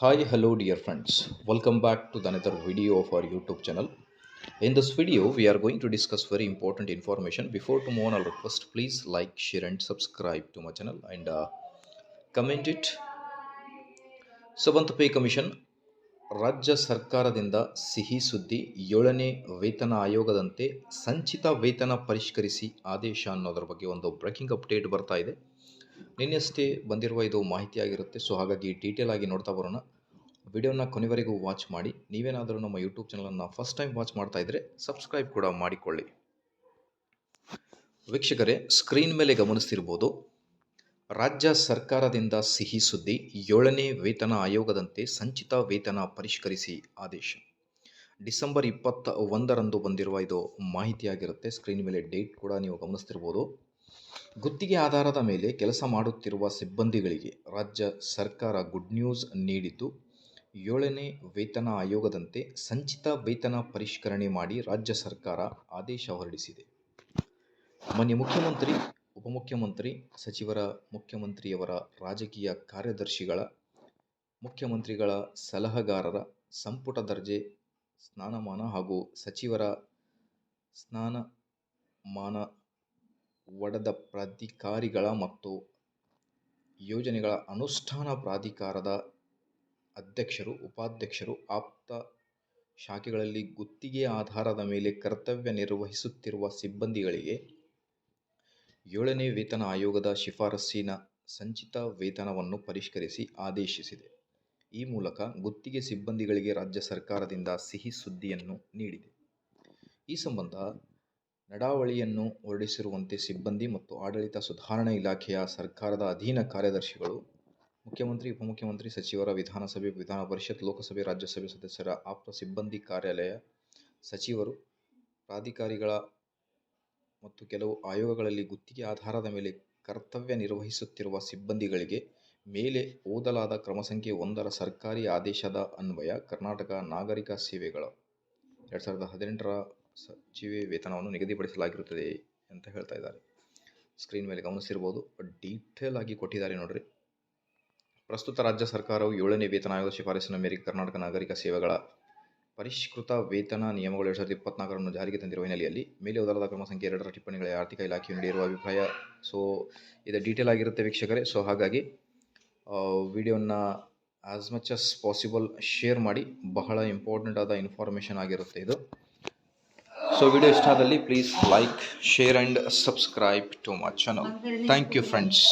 Hi, hello, dear friends. Welcome back to the another video of our YouTube channel. In this video, we are going to discuss very important information. Before to move on, I'll request please like, share, and subscribe to my channel and uh, comment it. Seventh pay commission ರಾಜ್ಯ ಸರ್ಕಾರದಿಂದ ಸಿಹಿ ಸುದ್ದಿ ಏಳನೇ ವೇತನ ಆಯೋಗದಂತೆ ಸಂಚಿತ ವೇತನ ಪರಿಷ್ಕರಿಸಿ ಆದೇಶ ಅನ್ನೋದ್ರ ಬಗ್ಗೆ ಒಂದು ಬ್ರೇಕಿಂಗ್ ಅಪ್ಡೇಟ್ ಬರ್ತಾ ಇದೆ ನಿನ್ನೆಷ್ಟೇ ಬಂದಿರುವ ಇದು ಮಾಹಿತಿಯಾಗಿರುತ್ತೆ. ಸೊ ಹಾಗಾಗಿ ಡೀಟೇಲ್ ಆಗಿ ನೋಡ್ತಾ ಬರೋಣ. ವಿಡಿಯೋನ ಕೊನೆವರೆಗೂ ವಾಚ್ ಮಾಡಿ. ನೀವೇನಾದರೂ ನಮ್ಮ ಯೂಟ್ಯೂಬ್ ಚಾನಲನ್ನು ಫಸ್ಟ್ ಟೈಮ್ ವಾಚ್ ಮಾಡ್ತಾ ಇದ್ರೆ ಸಬ್ಸ್ಕ್ರೈಬ್ ಕೂಡ ಮಾಡಿಕೊಳ್ಳಿ. ವೀಕ್ಷಕರೇ ಸ್ಕ್ರೀನ್ ಮೇಲೆ ಗಮನಿಸ್ತಿರ್ಬೋದು. ರಾಜ್ಯ ಸರ್ಕಾರದಿಂದ ಸಿಹಿ ಸುದ್ದಿ, ಏಳನೇ ವೇತನ ಆಯೋಗದಂತೆ ಸಂಚಿತ ವೇತನ ಪರಿಷ್ಕರಿಸಿ ಆದೇಶ. ಡಿಸೆಂಬರ್ ಇಪ್ಪತ್ತ ಒಂದರಂದು ಬಂದಿರುವ ಇದು ಮಾಹಿತಿಯಾಗಿರುತ್ತೆ. ಸ್ಕ್ರೀನ್ ಮೇಲೆ ಡೇಟ್ ಕೂಡ ನೀವು ಗಮನಿಸ್ತಿರ್ಬೋದು. ಗುತ್ತಿಗೆ ಆಧಾರದ ಮೇಲೆ ಕೆಲಸ ಮಾಡುತ್ತಿರುವ ಸಿಬ್ಬಂದಿಗಳಿಗೆ ರಾಜ್ಯ ಸರ್ಕಾರ ಗುಡ್ ನ್ಯೂಸ್ ನೀಡಿದ್ದು, ಏಳನೇ ವೇತನ ಆಯೋಗದಂತೆ ಸಂಚಿತ ವೇತನ ಪರಿಷ್ಕರಣೆ ಮಾಡಿ ರಾಜ್ಯ ಸರ್ಕಾರ ಆದೇಶ ಹೊರಡಿಸಿದೆ. ಮಾನ್ಯ ಮುಖ್ಯಮಂತ್ರಿ, ಉಪಮುಖ್ಯಮಂತ್ರಿ, ಸಚಿವರ, ಮುಖ್ಯಮಂತ್ರಿಯವರ ರಾಜಕೀಯ ಕಾರ್ಯದರ್ಶಿಗಳ, ಮುಖ್ಯಮಂತ್ರಿಗಳ ಸಲಹೆಗಾರರ ಸಂಪುಟ ದರ್ಜೆ, ಸ್ನಾನಮಾನ ಹಾಗೂ ಸಚಿವರ ಸ್ನಾನಮಾನ ಒಡೆದ ಪ್ರಾಧಿಕಾರಿಗಳ ಮತ್ತು ಯೋಜನೆಗಳ ಅನುಷ್ಠಾನ ಪ್ರಾಧಿಕಾರದ ಅಧ್ಯಕ್ಷರು, ಉಪಾಧ್ಯಕ್ಷರು ಆಪ್ತ ಶಾಖೆಗಳಲ್ಲಿ ಗುತ್ತಿಗೆ ಆಧಾರದ ಮೇಲೆ ಕರ್ತವ್ಯ ನಿರ್ವಹಿಸುತ್ತಿರುವ ಸಿಬ್ಬಂದಿಗಳಿಗೆ ಏಳನೇ ವೇತನ ಆಯೋಗದ ಶಿಫಾರಸ್ಸಿನ ಸಂಚಿತ ವೇತನವನ್ನು ಪರಿಷ್ಕರಿಸಿ ಆದೇಶಿಸಿದೆ. ಈ ಮೂಲಕ ಗುತ್ತಿಗೆ ಸಿಬ್ಬಂದಿಗಳಿಗೆ ರಾಜ್ಯ ಸರ್ಕಾರದಿಂದ ಸಿಹಿ ಸುದ್ದಿಯನ್ನು ನೀಡಿದೆ. ಈ ಸಂಬಂಧ ನಡಾವಳಿಯನ್ನು ಹೊರಡಿಸಿರುವಂತೆ ಸಿಬ್ಬಂದಿ ಮತ್ತು ಆಡಳಿತ ಸುಧಾರಣಾ ಇಲಾಖೆಯ ಸರ್ಕಾರದ ಅಧೀನ ಕಾರ್ಯದರ್ಶಿಗಳು, ಮುಖ್ಯಮಂತ್ರಿ, ಉಪಮುಖ್ಯಮಂತ್ರಿ ಸಚಿವರ ವಿಧಾನಸಭೆ, ವಿಧಾನ ಪರಿಷತ್, ಲೋಕಸಭೆ, ರಾಜ್ಯಸಭೆ ಸದಸ್ಯರ ಆಪ್ತ ಸಿಬ್ಬಂದಿ ಕಾರ್ಯಾಲಯ, ಸಚಿವರು, ಪ್ರಾಧಿಕಾರಿಗಳ ಮತ್ತು ಕೆಲವು ಆಯೋಗಗಳಲ್ಲಿ ಗುತ್ತಿಗೆ ಆಧಾರದ ಮೇಲೆ ಕರ್ತವ್ಯ ನಿರ್ವಹಿಸುತ್ತಿರುವ ಸಿಬ್ಬಂದಿಗಳಿಗೆ ಮೇಲೆ ಓದಲಾದ ಕ್ರಮ ಸಂಖ್ಯೆ ಒಂದರ ಸರ್ಕಾರಿ ಆದೇಶದ ಅನ್ವಯ ಕರ್ನಾಟಕ ನಾಗರಿಕ ಸೇವೆಗಳ. ಎರಡು ಸಾವಿರದ ಹದಿನೆಂಟರ ಸಚಿವೆ ವೇತನವನ್ನು ನಿಗದಿಪಡಿಸಲಾಗಿರುತ್ತದೆ ಅಂತ ಹೇಳ್ತಾ ಇದ್ದಾರೆ. ಸ್ಕ್ರೀನ್ ಮೇಲೆ ಗಮನಿಸಿರ್ಬೋದು, ಡೀಟೇಲ್ ಆಗಿ ಕೊಟ್ಟಿದ್ದಾರೆ ನೋಡ್ರಿ. ಪ್ರಸ್ತುತ ರಾಜ್ಯ ಸರ್ಕಾರವು ಏಳನೇ ವೇತನ ಆಯೋಗದ ಶಿಫಾರಸಿನ ಮೇರೆಗೆ ಕರ್ನಾಟಕ ನಾಗರಿಕ ಸೇವೆಗಳ ಪರಿಷ್ಕೃತ ವೇತನ ನಿಯಮಗಳು ಎರಡು ಸಾವಿರದ ಇಪ್ಪತ್ನಾಲ್ಕರನ್ನು ಜಾರಿಗೆ ತಂದಿರುವ ಹಿನ್ನೆಲೆಯಲ್ಲಿ ಮೇಲೆ ಉದಾರದ ಕ್ರಮ ಸಂಖ್ಯೆ ಎರಡರ ಟಿಪ್ಪಣಿಗಳ ಆರ್ಥಿಕ ಇಲಾಖೆಯು ನೀಡಿರುವ ಅಭಿಪ್ರಾಯ. ಸೊ ಇದು ಡೀಟೇಲ್ ಆಗಿರುತ್ತೆ ವೀಕ್ಷಕರೇ. ಸೊ ಹಾಗಾಗಿ ವಿಡಿಯೋನ as much as possible share ಮಾಡಿ. ಬಹಳ ಇಂಪಾರ್ಟೆಂಟ್ ಆದ ಇನ್ಫಾರ್ಮೇಷನ್ ಆಗಿರುತ್ತೆ ಇದು. ಸೊ ವಿಡಿಯೋ ಇಷ್ಟ ಆದಲ್ಲಿ please like share and subscribe to my channel thank you friends